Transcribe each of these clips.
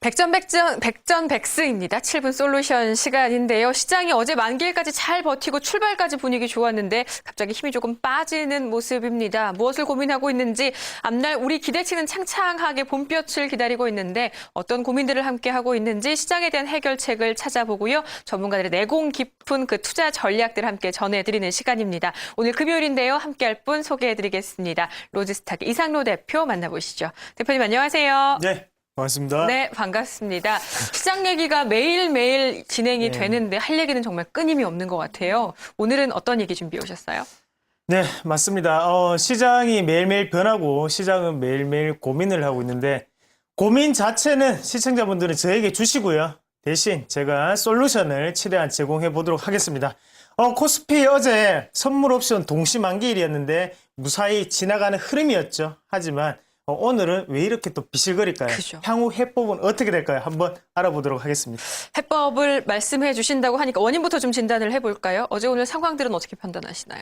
백전백전, 백전백승입니다. 7분 솔루션 시간인데요. 시장이 어제 만기일까지 잘 버티고 출발까지 분위기 좋았는데 갑자기 힘이 조금 빠지는 모습입니다. 무엇을 고민하고 있는지 앞날 우리 기대치는 창창하게 봄볕을 기다리고 있는데 어떤 고민들을 함께 하고 있는지 시장에 대한 해결책을 찾아보고요. 전문가들의 내공 깊은 그 투자 전략들 함께 전해드리는 시간입니다. 오늘 금요일인데요. 함께할 분 소개해드리겠습니다. 로지스탁 이상로 대표 만나보시죠. 대표님 안녕하세요. 네, 반갑습니다. 네, 반갑습니다. 시장 얘기가 매일매일 진행이 네. 되는데 할 얘기는 정말 끊임이 없는 것 같아요. 오늘은 어떤 얘기 준비해 오셨어요? 네, 맞습니다. 어, 시장이 매일매일 변하고 시장은 매일매일 고민을 하고 있는데 고민 자체는 시청자분들은 저에게 주시고요. 대신 제가 솔루션을 최대한 제공해 보도록 하겠습니다. 어, 코스피 어제 선물 옵션 동시 만기일이었는데 무사히 지나가는 흐름이었죠. 하지만 어, 오늘은 왜 이렇게 또 비실거릴까요? 그죠. 향후 해법은 어떻게 될까요? 한번 알아보도록 하겠습니다. 해법을 말씀해 주신다고 하니까 원인부터 좀 진단을 해볼까요? 어제 오늘 상황들은 어떻게 판단하시나요?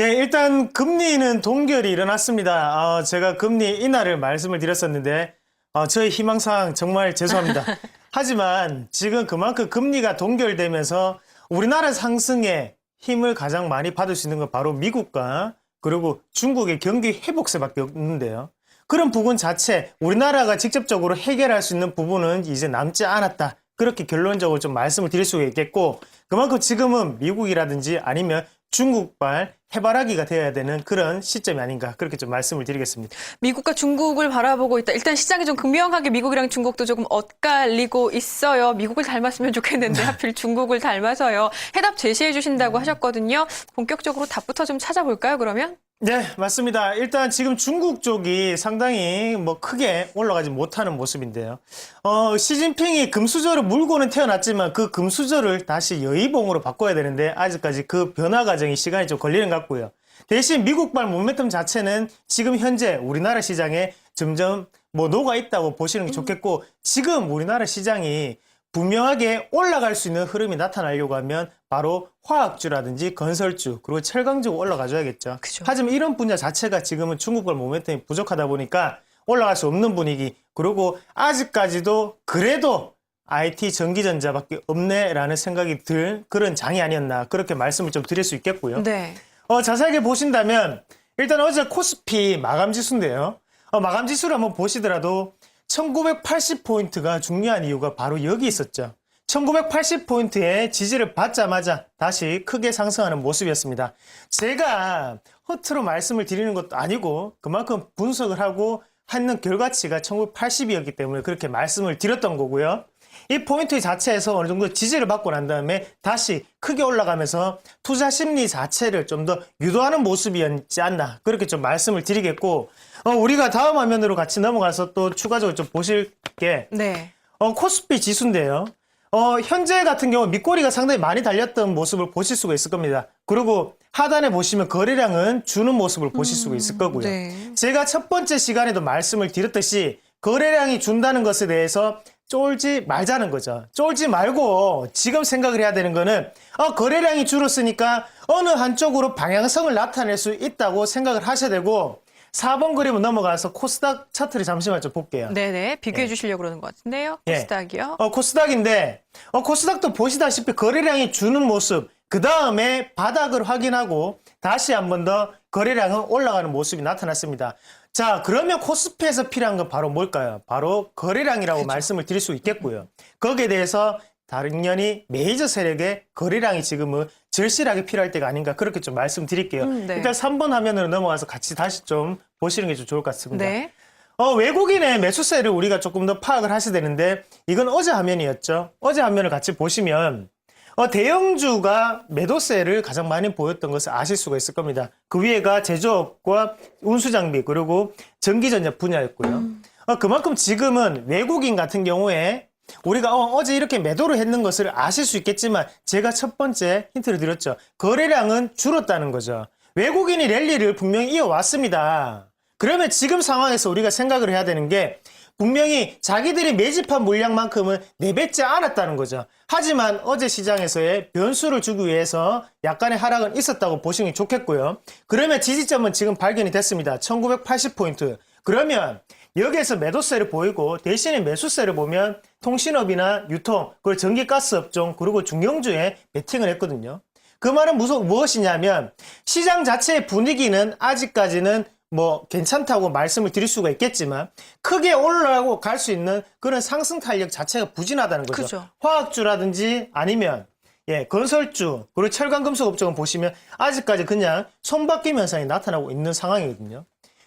예, 일단 금리는 동결이 일어났습니다. 어, 제가 금리 인하를 말씀을 드렸었는데 어, 저의 희망사항 정말 죄송합니다. 하지만 지금 그만큼 금리가 동결되면서 우리나라 상승에 힘을 가장 많이 받을 수 있는 건 바로 미국과 그리고 중국의 경기 회복세밖에 없는데요. 그런 부분 자체 우리나라가 직접적으로 해결할 수 있는 부분은 이제 남지 않았다. 그렇게 결론적으로 좀 말씀을 드릴 수가 있겠고 그만큼 지금은 미국이라든지 아니면 중국발 해바라기가 되어야 되는 그런 시점이 아닌가 그렇게 좀 말씀을 드리겠습니다. 미국과 중국을 바라보고 있다. 일단 시장이 좀 극명하게 미국이랑 중국도 조금 엇갈리고 있어요. 미국을 닮았으면 좋겠는데 하필 중국을 닮아서요. 해답 제시해 주신다고 하셨거든요. 본격적으로 답부터 좀 찾아볼까요, 그러면? 네, 맞습니다. 일단 지금 중국 쪽이 상당히 뭐 크게 올라가지 못하는 모습인데요. 어, 시진핑이 금수저를 물고는 태어났지만 그 금수저를 다시 여의봉으로 바꿔야 되는데 아직까지 그 변화 과정이 시간이 좀 걸리는 것 같고요. 대신 미국발 모멘텀 자체는 지금 현재 우리나라 시장에 점점 뭐 녹아 있다고 보시는 게 좋겠고 지금 우리나라 시장이 분명하게 올라갈 수 있는 흐름이 나타나려고 하면 바로 화학주라든지 건설주 그리고 철강주가 올라가줘야겠죠. 그죠. 하지만 이런 분야 자체가 지금은 중국발 모멘텀이 부족하다 보니까 올라갈 수 없는 분위기 그리고 아직까지도 그래도 IT 전기전자밖에 없네라는 생각이 들 그런 장이 아니었나 그렇게 말씀을 좀 드릴 수 있겠고요. 네. 어, 자세하게 보신다면 일단 어제 코스피 마감 지수인데요. 어, 마감 지수를 한번 보시더라도 1980포인트가 중요한 이유가 바로 여기 있었죠. 1980포인트의 지지를 받자마자 다시 크게 상승하는 모습이었습니다. 제가 허투루 말씀을 드리는 것도 아니고 그만큼 분석을 하고 하는 결과치가 1980이었기 때문에 그렇게 말씀을 드렸던 거고요. 이 포인트 자체에서 어느 정도 지지를 받고 난 다음에 다시 크게 올라가면서 투자 심리 자체를 좀 더 유도하는 모습이었지 않나 그렇게 좀 말씀을 드리겠고 어, 우리가 다음 화면으로 같이 넘어가서 또 추가적으로 좀 보실 게 네. 어, 코스피 지수인데요. 어, 현재 같은 경우 밑꼬리가 상당히 많이 달렸던 모습을 보실 수가 있을 겁니다. 그리고 하단에 보시면 거래량은 주는 모습을 보실 수가 있을 거고요. 네. 제가 첫 번째 시간에도 말씀을 드렸듯이 거래량이 준다는 것에 대해서 쫄지 말자는 거죠. 쫄지 말고 지금 생각을 해야 되는 거는 어, 거래량이 줄었으니까 어느 한쪽으로 방향성을 나타낼 수 있다고 생각을 하셔야 되고 4번 그림을 넘어가서 코스닥 차트를 잠시만 좀 볼게요. 네네. 비교해 주시려고 그러는 것 같은데요. 예. 코스닥이요. 어, 코스닥인데, 어, 코스닥도 보시다시피 거래량이 주는 모습, 그 다음에 바닥을 확인하고 다시 한 번 더 거래량은 올라가는 모습이 나타났습니다. 자, 그러면 코스피에서 필요한 건 바로 뭘까요? 바로 거래량이라고 말씀을 드릴 수 있겠고요. 거기에 대해서 당연히 메이저 세력의 거래량이 지금은 절실하게 필요할 때가 아닌가 그렇게 좀 말씀드릴게요. 음, 네. 일단 3번 화면으로 넘어가서 같이 다시 좀 보시는 게 좀 좋을 것 같습니다. 네. 어, 외국인의 매수세를 우리가 조금 더 파악을 하셔야 되는데, 이건 어제 화면이었죠. 어제 화면을 같이 보시면, 어, 대형주가 매도세를 가장 많이 보였던 것을 아실 수가 있을 겁니다. 그 위에가 제조업과 운수장비, 그리고 전기전자 분야였고요. 어, 그만큼 지금은 외국인 같은 경우에 우리가 어, 제 이렇게 매도를 했는 것을 아실 수 있겠지만 제가 첫 번째 힌트를 드렸죠. 거래량은 줄었다는 거죠. 외국인이 랠리를 분명히 이어왔습니다. 그러면 지금 상황에서 우리가 생각을 해야 되는 게 분명히 자기들이 매집한 물량만큼은 내뱉지 않았다는 거죠. 하지만 어제 시장에서의 변수를 주기 위해서 약간의 하락은 있었다고 보시는 게 좋겠고요. 그러면 지지점은 지금 발견이 됐습니다. 1980포인트. 그러면 여기에서 매도세를 보이고 대신에 매수세를 보면 통신업이나 유통, 그리고 전기가스 업종, 그리고 중형주에 베팅을 했거든요. 그 말은 무엇이냐면 시장 자체의 분위기는 아직까지는 뭐 괜찮다고 말씀을 드릴 수가 있겠지만 크게 올라가고 갈 수 있는 그런 상승 탄력 자체가 부진하다는 거죠. 그죠. 화학주라든지 아니면 예, 건설주, 그리고 철강 금속 업종을 보시면 아직까지 그냥 손바뀜 현상이 나타나고 있는 상황이거든요.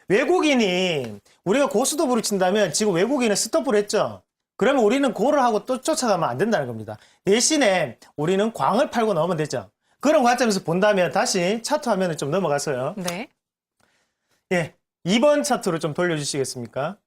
외국인이 우리가 고스톱으로 친다면 지금 외국인은 스톱을 했죠. 그러면 우리는 고를 하고 또 쫓아가면 안 된다는 겁니다. 대신에 우리는 광을 팔고 나오면 되죠. 그런 관점에서 본다면 다시 차트 화면을 좀 넘어가서요. 네. 예, 2번 차트로 좀 돌려주시겠습니까?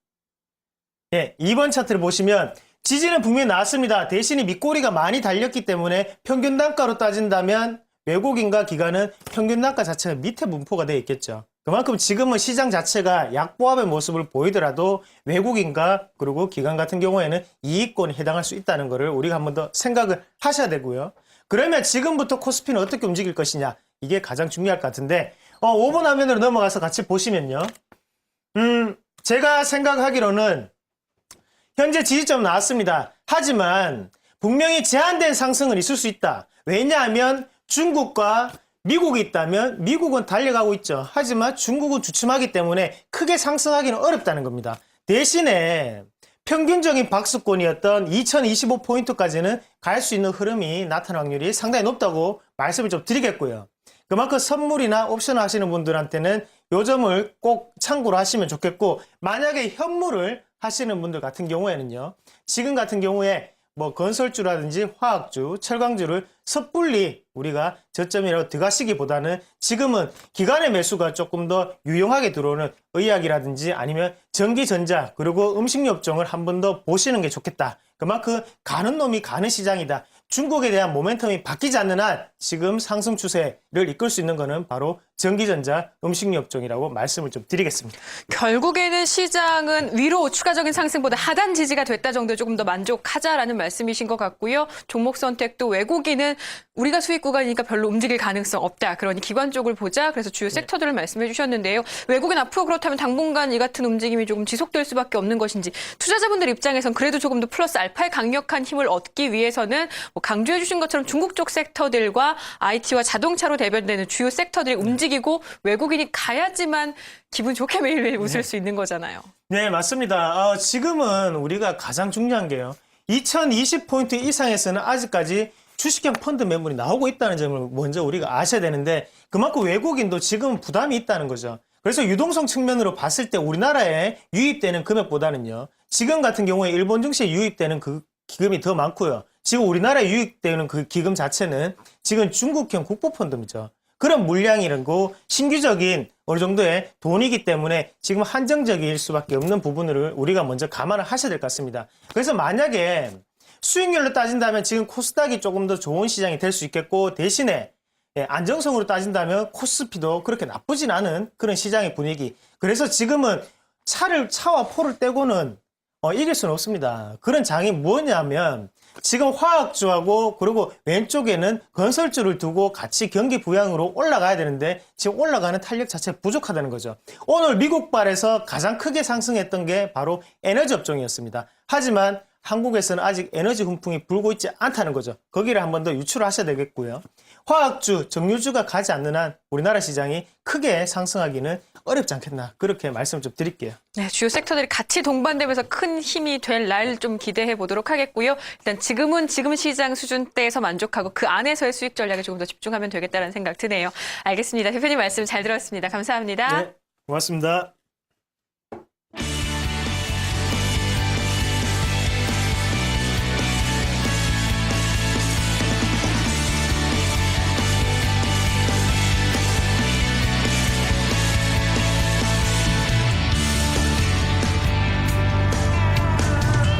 예, 2번 차트를 보시면 지지는 분명히 나왔습니다. 대신에 밑꼬리가 많이 달렸기 때문에 평균 단가로 따진다면 외국인과 기관은 평균 단가 자체가 밑에 분포가 되어 있겠죠. 그만큼 지금은 시장 자체가 약보합의 모습을 보이더라도 외국인과 그리고 기관 같은 경우에는 이익권에 해당할 수 있다는 것을 우리가 한 번 더 생각을 하셔야 되고요. 그러면 지금부터 코스피는 어떻게 움직일 것이냐 이게 가장 중요할 것 같은데 어, 5번 화면으로 넘어가서 같이 보시면요. 음, 제가 생각하기로는 현재 지지점 나왔습니다. 하지만 분명히 제한된 상승은 있을 수 있다. 왜냐하면 중국과 미국이 있다면 미국은 달려가고 있죠. 하지만 중국은 주춤하기 때문에 크게 상승하기는 어렵다는 겁니다. 대신에 평균적인 박스권이었던 2025포인트까지는 갈 수 있는 흐름이 나타날 확률이 상당히 높다고 말씀을 좀 드리겠고요. 그만큼 선물이나 옵션 하시는 분들한테는 요 점을 꼭 참고로 하시면 좋겠고 만약에 현물을 하시는 분들 같은 경우에는요. 지금 같은 경우에 뭐 건설주라든지 화학주, 철강주를 섣불리 우리가 저점이라고 들어가시기보다는 지금은 기간의 매수가 조금 더 유용하게 들어오는 의약이라든지 아니면 전기전자 그리고 음식료 업종을 한 번 더 보시는 게 좋겠다. 그만큼 가는 놈이 가는 시장이다. 중국에 대한 모멘텀이 바뀌지 않는 한 지금 상승 추세를 이끌 수 있는 것은 바로 전기전자, 음식료 업종이라고 말씀을 좀 드리겠습니다. 결국에는 시장은 위로 추가적인 상승보다 하단 지지가 됐다 정도 조금 더 만족하자라는 말씀이신 것 같고요. 종목 선택도 외국인은 우리가 수익 구간이니까 별로 움직일 가능성 없다. 그러니 기관 쪽을 보자. 그래서 주요 섹터들을 말씀해 주셨는데요. 외국인 앞으로 그렇다면 당분간 이 같은 움직임이 조금 지속될 수밖에 없는 것인지 투자자분들 입장에선 그래도 조금 더 플러스 알파의 강력한 힘을 얻기 위해서는 뭐 강조해 주신 것처럼 중국 쪽 섹터들과 IT와 자동차로 대변되는 주요 섹터들이 움직이고 외국인이 가야지만 기분 좋게 매일매일 웃을 수 있는 거잖아요. 네, 맞습니다. 어, 지금은 우리가 가장 중요한 게요. 2020포인트 이상에서는 아직까지 주식형 펀드 매물이 나오고 있다는 점을 먼저 우리가 아셔야 되는데 그만큼 외국인도 지금 부담이 있다는 거죠. 그래서 유동성 측면으로 봤을 때 우리나라에 유입되는 금액보다는요. 지금 같은 경우에 일본 증시에 유입되는 그 기금이 더 많고요. 지금 우리나라에 유입되는 그 기금 자체는 지금 중국형 국부펀드죠. 그런 물량이고 신규적인 어느 정도의 돈이기 때문에 지금 한정적일 수밖에 없는 부분을 우리가 먼저 감안을 하셔야 될 것 같습니다. 그래서 만약에 수익률로 따진다면 지금 코스닥이 조금 더 좋은 시장이 될 수 있겠고 대신에 예, 안정성으로 따진다면 코스피도 그렇게 나쁘진 않은 그런 시장의 분위기. 그래서 지금은 차를 차와 포를 떼고는 어, 이길 수는 없습니다. 그런 장이 뭐냐면 지금 화학주하고 그리고 왼쪽에는 건설주를 두고 같이 경기 부양으로 올라가야 되는데 지금 올라가는 탄력 자체가 부족하다는 거죠. 오늘 미국발에서 가장 크게 상승했던 게 바로 에너지 업종이었습니다. 하지만 한국에서는 아직 에너지 훈풍이 불고 있지 않다는 거죠. 거기를 한 번 더 유출을 하셔야 되겠고요. 화학주, 정유주가 가지 않는 한 우리나라 시장이 크게 상승하기는 어렵지 않겠나 그렇게 말씀을 좀 드릴게요. 네, 주요 섹터들이 같이 동반되면서 큰 힘이 될 날 좀 기대해 보도록 하겠고요. 일단 지금은 지금 시장 수준대에서 만족하고 그 안에서의 수익 전략에 조금 더 집중하면 되겠다는 생각 드네요. 알겠습니다. 대표님 말씀 잘 들었습니다. 감사합니다. 네, 고맙습니다.